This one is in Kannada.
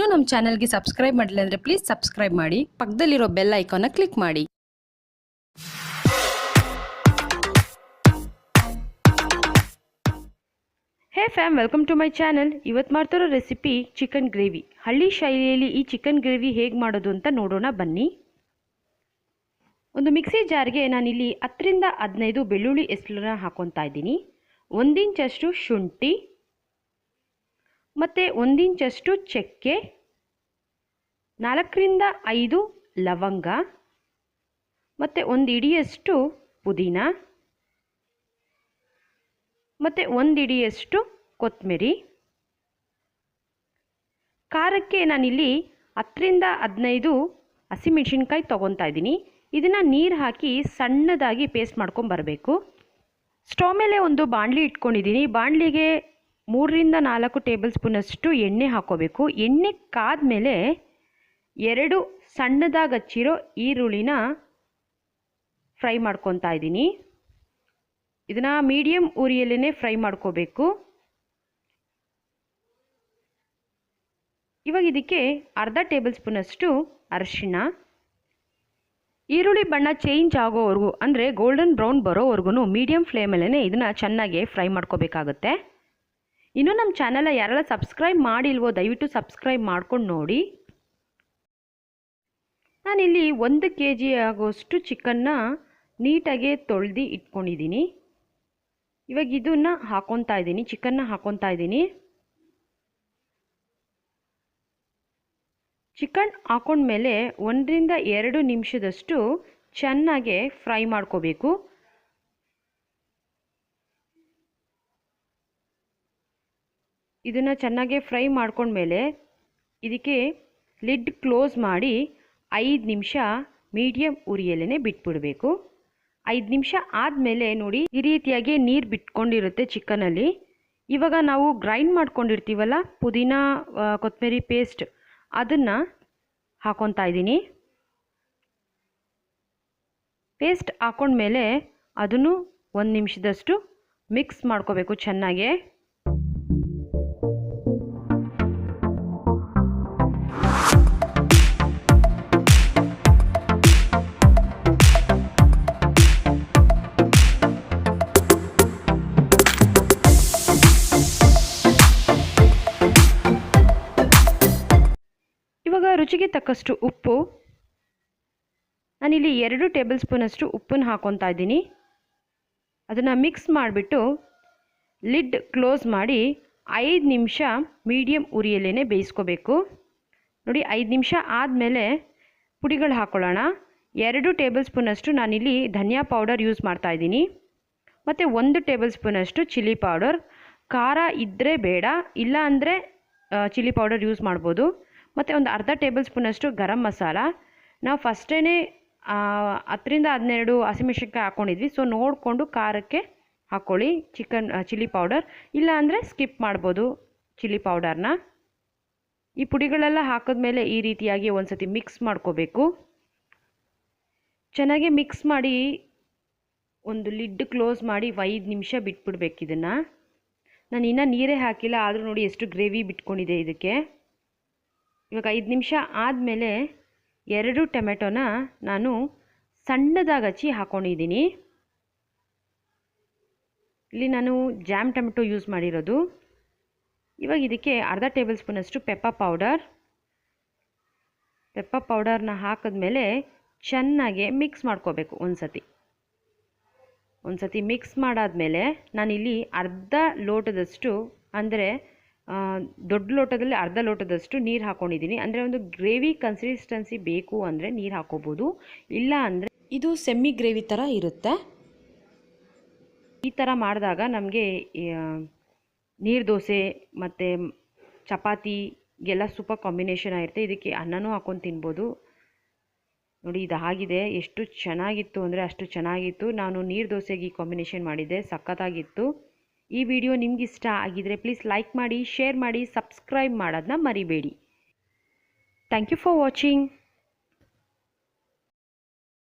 ಇನ್ನೂ ನಮ್ಮ ಚಾನಲ್ಗೆ ಸಬ್ಸ್ಕ್ರೈಬ್ ಮಾಡಲಿಲ್ಲ ಅಂದರೆ ಪ್ಲೀಸ್ ಸಬ್ಸ್ಕ್ರೈಬ್ ಮಾಡಿ. ಪಕ್ಕದಲ್ಲಿರೋ ಬೆಲ್ ಐಕಾನ್ನ ಕ್ಲಿಕ್ ಮಾಡಿ. Hey fam welcome to my channel ಇವತ್ತು ಮಾಡ್ತಿರೋ ರೆಸಿಪಿ ಚಿಕನ್ ಗ್ರೇವಿ ಹಳ್ಳಿ ಶೈಲಿಯಲ್ಲಿ ಈ ಚಿಕನ್ ಗ್ರೇವಿ ಹೇಗೆ ಮಾಡೋದು ಅಂತ ನೋಡೋಣ, ಬನ್ನಿ. ಒಂದು ಮಿಕ್ಸಿ ಜಾರ್ಗೆ ನಾನಿಲ್ಲಿ ಹತ್ತರಿಂದ ಹದಿನೈದು ಬೆಳ್ಳುಳ್ಳಿ ಎಸ್ಲನ್ನ ಹಾಕೊತಾ ಇದ್ದೀನಿ. ಒಂದಿಂಚಷ್ಟು ಶುಂಠಿ ಮತ್ತು ಒಂದಿಂಚಷ್ಟು ಚಕ್ಕೆ, ನಾಲ್ಕರಿಂದ ಐದು ಲವಂಗ, ಮತ್ತು ಒಂದು ಇಡಿಯಷ್ಟು ಪುದೀನ, ಮತ್ತು ಒಂದು ಇಡಿಯಷ್ಟು ಕೊತ್ತಂಬರಿ ಖಾರಕ್ಕೆ ನಾನಿಲ್ಲಿ ಹತ್ತರಿಂದ ಹದಿನೈದು ಹಸಿಮೆಣಸಿನ್ಕಾಯಿ ತೊಗೊತಾ ಇದ್ದೀನಿ. ಇದನ್ನು ನೀರು ಹಾಕಿ ಸಣ್ಣದಾಗಿ ಪೇಸ್ಟ್ ಮಾಡ್ಕೊಂಬರಬೇಕು ಸ್ಟವ್ ಮೇಲೆ ಒಂದು ಬಾಣಲಿ ಇಟ್ಕೊಂಡಿದ್ದೀನಿ. ಬಾಣಲಿಗೆ ಮೂರರಿಂದ ನಾಲ್ಕು ಟೇಬಲ್ ಸ್ಪೂನಷ್ಟು ಎಣ್ಣೆ ಹಾಕೋಬೇಕು. ಎಣ್ಣೆ ಕಾದ್ಮೇಲೆ ಎರಡು ಸಣ್ಣದಾಗಿ ಹಚ್ಚಿರೋ ಈರುಳ್ಳಿನ ಫ್ರೈ ಮಾಡ್ಕೊತಾ ಇದ್ದೀನಿ. ಇದನ್ನು ಮೀಡಿಯಮ್ ಉರಿಯಲ್ಲೇ ಫ್ರೈ ಮಾಡ್ಕೋಬೇಕು. ಇವಾಗ ಇದಕ್ಕೆ ಅರ್ಧ ಟೇಬಲ್ ಸ್ಪೂನಷ್ಟು ಅರಿಶಿಣ. ಈರುಳ್ಳಿ ಬಣ್ಣ ಚೇಂಜ್ ಆಗೋವರೆಗೂ, ಅಂದರೆ ಗೋಲ್ಡನ್ ಬ್ರೌನ್ ಬರೋವರೆಗೂ ಮೀಡಿಯಮ್ ಫ್ಲೇಮಲ್ಲೇ ಇದನ್ನು ಚೆನ್ನಾಗಿ ಫ್ರೈ ಮಾಡ್ಕೋಬೇಕಾಗುತ್ತೆ. ಇನ್ನೂ ನಮ್ಮ ಚಾನಲ್ ಯಾರೆಲ್ಲ ಸಬ್ಸ್ಕ್ರೈಬ್ ಮಾಡಿಲ್ವೋ ದಯವಿಟ್ಟು ಸಬ್ಸ್ಕ್ರೈಬ್ ಮಾಡ್ಕೊಂಡು ನೋಡಿ. ನಾನಿಲ್ಲಿ ಒಂದು ಕೆ ಜಿ ಆಗೋಷ್ಟು ಚಿಕನ್ನ ನೀಟಾಗಿ ತೊಳೆದು ಇಟ್ಕೊಂಡಿದ್ದೀನಿ. ಇವಾಗ ಇದನ್ನು ಹಾಕೊತಾ ಇದ್ದೀನಿ ಚಿಕನ್ನ ಹಾಕೊತಾ ಇದ್ದೀನಿ. ಚಿಕನ್ ಹಾಕೊಂಡ್ಮೇಲೆ ಒಂದರಿಂದ ಎರಡು ನಿಮಿಷದಷ್ಟು ಚೆನ್ನಾಗೆ ಫ್ರೈ ಮಾಡ್ಕೋಬೇಕು. ಇದನ್ನು ಚೆನ್ನಾಗೆ ಫ್ರೈ ಮಾಡ್ಕೊಂಡ್ಮೇಲೆ ಇದಕ್ಕೆ ಲಿಡ್ ಕ್ಲೋಸ್ ಮಾಡಿ ಐದು ನಿಮಿಷ ಮೀಡಿಯಮ್ ಉರಿಯಲ್ಲೇ ಬಿಟ್ಬಿಡಬೇಕು. ಐದು ನಿಮಿಷ ಆದಮೇಲೆ ನೋಡಿ ಈ ರೀತಿಯಾಗಿ ನೀರು ಬಿಟ್ಕೊಂಡಿರುತ್ತೆ ಚಿಕನಲ್ಲಿ. ಇವಾಗ ನಾವು ಗ್ರೈಂಡ್ ಮಾಡ್ಕೊಂಡಿರ್ತೀವಲ್ಲ ಪುದೀನ ಕೊತ್ತಂಬರಿ ಪೇಸ್ಟ್ ಅದನ್ನು ಹಾಕೊತಾ ಇದ್ದೀನಿ. ಪೇಸ್ಟ್ ಹಾಕೊಂಡ್ಮೇಲೆ ಅದನ್ನು ಒಂದು ನಿಮಿಷದಷ್ಟು ಮಿಕ್ಸ್ ಮಾಡ್ಕೋಬೇಕು ಚೆನ್ನಾಗೆ. ರುಚಿಗೆ ತಕ್ಕಷ್ಟು ಉಪ್ಪು. ನಾನಿಲ್ಲಿ ಎರಡು ಟೇಬಲ್ ಸ್ಪೂನಷ್ಟು ಉಪ್ಪನ್ನು ಹಾಕೊತಾ ಇದ್ದೀನಿ. ಅದನ್ನು ಮಿಕ್ಸ್ ಮಾಡಿಬಿಟ್ಟು ಲಿಡ್ ಕ್ಲೋಸ್ ಮಾಡಿ ಐದು ನಿಮಿಷ ಮೀಡಿಯಮ್ ಉರಿಯಲ್ಲೇ ಬೇಯಿಸ್ಕೋಬೇಕು. ನೋಡಿ, ಐದು ನಿಮಿಷ ಆದಮೇಲೆ ಪುಡಿಗಳು ಹಾಕ್ಕೊಳ್ಳೋಣ ಎರಡು ಟೇಬಲ್ ಸ್ಪೂನಷ್ಟು ನಾನಿಲ್ಲಿ ಧನಿಯಾ ಪೌಡರ್ ಯೂಸ್ ಮಾಡ್ತಾ ಇದ್ದೀನಿ. ಮತ್ತು ಒಂದು ಟೇಬಲ್ ಸ್ಪೂನಷ್ಟು ಚಿಲ್ಲಿ ಪೌಡರ್. ಖಾರ ಇದ್ದರೆ ಬೇಡ ಇಲ್ಲ ಅಂದರೆ ಚಿಲ್ಲಿ ಪೌಡರ್ ಯೂಸ್ ಮಾಡ್ಬೋದು. ಮತ್ತು ಒಂದು ಅರ್ಧ ಟೇಬಲ್ ಸ್ಪೂನಷ್ಟು ಗರಂ ಮಸಾಲ. ನಾವು ಫಸ್ಟೇ ಹತ್ತರಿಂದ ಹದಿನೆರಡು ಹಸಿಮೆಣ್ಸಿನ್ಕಾಯಿ ಹಾಕ್ಕೊಂಡಿದ್ವಿ ಸೊ ನೋಡಿಕೊಂಡು ಖಾರಕ್ಕೆ ಹಾಕ್ಕೊಳ್ಳಿ ಚಿಕನ್ ಚಿಲ್ಲಿ ಪೌಡರ್. ಇಲ್ಲ ಅಂದರೆ ಸ್ಕಿಪ್ ಮಾಡ್ಬೋದು ಚಿಲ್ಲಿ ಪೌಡರ್ನ. ಈ ಪುಡಿಗಳೆಲ್ಲ ಹಾಕಿದ್ಮೇಲೆ ಈ ರೀತಿಯಾಗಿ ಒಂದು ಸತಿ ಮಿಕ್ಸ್ ಮಾಡ್ಕೋಬೇಕು. ಚೆನ್ನಾಗಿ ಮಿಕ್ಸ್ ಮಾಡಿ ಒಂದು ಲಿಡ್ ಕ್ಲೋಸ್ ಮಾಡಿ ಐದು ನಿಮಿಷ ಬಿಟ್ಬಿಡ್ಬೇಕು ಇದನ್ನು. ನಾನು ಇನ್ನೂ ನೀರೇ ಹಾಕಿಲ್ಲ, ಆದರೂ ನೋಡಿ ಎಷ್ಟು ಗ್ರೇವಿ ಬಿಟ್ಕೊಂಡಿದೆ ಇದಕ್ಕೆ. ಇವಾಗ ಐದು ನಿಮಿಷ ಆದಮೇಲೆ ಎರಡು ಟೊಮೆಟೊನ ನಾನು ಸಣ್ಣದಾಗಿ ಹಚ್ಚಿ ಹಾಕ್ಕೊಂಡಿದ್ದೀನಿ ಇಲ್ಲಿ ನಾನು ಜಾಮ್ ಟೊಮೆಟೊ ಯೂಸ್ ಮಾಡಿರೋದು. ಇವಾಗ ಇದಕ್ಕೆ ಅರ್ಧ ಟೇಬಲ್ ಸ್ಪೂನಷ್ಟು ಪೆಪ್ಪ ಪೌಡರ್. ಪೆಪ್ಪ ಪೌಡರ್ನ ಹಾಕಿದ್ಮೇಲೆ ಚೆನ್ನಾಗಿ ಮಿಕ್ಸ್ ಮಾಡ್ಕೋಬೇಕು ಒಂದು ಸತಿ ಒಂದು ಸತಿ ಮಿಕ್ಸ್ ಮಾಡಾದಮೇಲೆ ನಾನಿಲ್ಲಿ ಅರ್ಧ ಲೋಟದಷ್ಟು, ಅಂದರೆ ದೊಡ್ಡ ಲೋಟದಲ್ಲಿ ಅರ್ಧ ಲೋಟದಷ್ಟು ನೀರು ಹಾಕ್ಕೊಂಡಿದ್ದೀನಿ ಅಂದರೆ ಒಂದು ಗ್ರೇವಿ ಕನ್ಸಿಸ್ಟೆನ್ಸಿ ಬೇಕು ಅಂದರೆ ನೀರು ಹಾಕೋಬೋದು. ಇಲ್ಲ ಅಂದರೆ ಇದು ಸೆಮ್ಮಿ ಗ್ರೇವಿ ಥರ ಇರುತ್ತೆ. ಈ ಥರ ಮಾಡಿದಾಗ ನಮಗೆ ನೀರು ದೋಸೆ ಮತ್ತು ಚಪಾತಿಗೆಲ್ಲ ಸೂಪರ್ ಕಾಂಬಿನೇಷನ್ ಆಗಿರುತ್ತೆ. ಇದಕ್ಕೆ ಅನ್ನನೂ ಹಾಕ್ಕೊಂಡು ತಿನ್ಬೋದು. ನೋಡಿ ಇದು ಆಗಿದೆ. ಎಷ್ಟು ಚೆನ್ನಾಗಿತ್ತು ಅಂದರೆ ಅಷ್ಟು ಚೆನ್ನಾಗಿತ್ತು. ನಾನು ನೀರು ದೋಸೆಗೆ ಈ ಕಾಂಬಿನೇಷನ್ ಮಾಡಿದ್ದೆ. ಸಖತ್ತಾಗಿತ್ತು. ಈ ವಿಡಿಯೋ ನಿಮ್ಗೆ ಇಷ್ಟ ಆಗಿದರೆ ಪ್ಲೀಸ್ ಲೈಕ್ ಮಾಡಿ ಶೇರ್ ಮಾಡಿ ಸಬ್ಸ್ಕ್ರೈಬ್ ಮಾಡೋದನ್ನ ಮರಿಬೇಡಿ. Thank you for watching